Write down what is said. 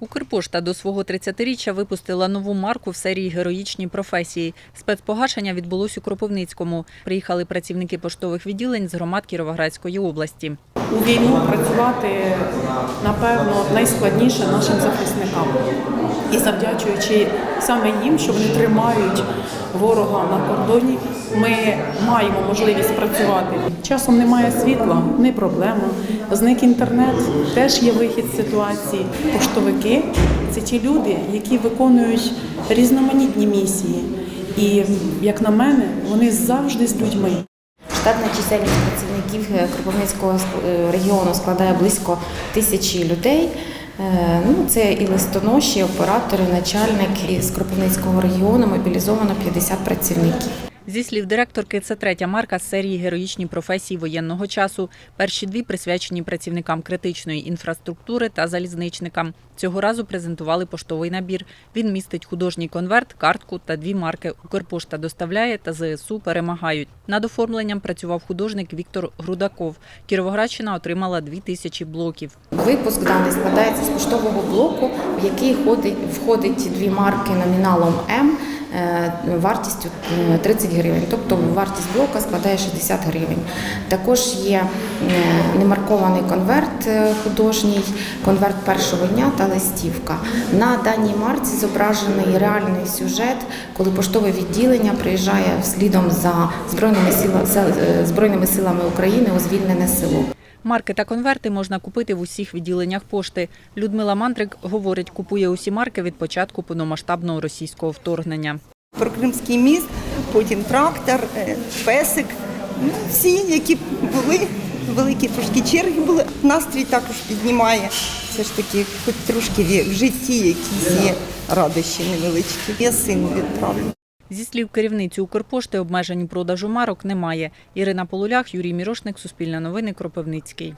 Укрпошта до свого 30-річчя випустила нову марку в серії героїчні професії. Спецпогашення відбулось у Кропивницькому. Приїхали працівники поштових відділень з громад Кіровоградської області. У війну працювати напевно найскладніше нашим захисникам. І завдячуючи саме їм, що вони тримають ворога на кордоні, ми маємо можливість працювати. Часом немає світла, не проблема. Зник інтернет, теж є вихід з ситуації. Поштовики це ті люди, які виконують різноманітні місії. І, як на мене, вони завжди з людьми. Штатна чисельність працівників е, Кропивницького е, регіону складає близько тисячі людей. Е, Ну, це і листоноші, оператори, начальник із Кропивницького регіону мобілізовано 50 працівників. Зі слів директорки, це третя марка з серії героїчні професії воєнного часу. Перші дві присвячені працівникам критичної інфраструктури та залізничникам. Цього разу презентували поштовий набір. Він містить художній конверт, картку та дві марки. Укрпошта доставляє та ЗСУ перемагають. Над оформленням працював художник Віктор Грудаков. Кіровоградщина отримала дві тисячі блоків. Випуск даний складається з поштового блоку, в який входить, дві марки номіналом М вартістю е, 30 гривень. Тобто вартість блока складає 60 гривень. Також є е, немаркований конверт е, художній, конверт першого дня та листівка. На даній марці зображений реальний сюжет, коли поштове відділення приїжджає слідом за збройними силами, збройними силами України у звільнене село. Марки та конверти можна купити в усіх відділеннях пошти. Людмила Мандрик говорить, купує усі марки від початку повномасштабного російського вторгнення. про Кримський міст, потім трактор, е, песик. Ну, всі, які були, великі трошки черги були. Настрій також піднімає. Все ж таки, хоч трошки в житті якісь є радощі невеличкі. Я сину відправлю. Зі слів керівниці Укрпошти, обмежень продажу марок немає. Ірина Полулях, Юрій Мірошник, Суспільне новини, Кропивницький.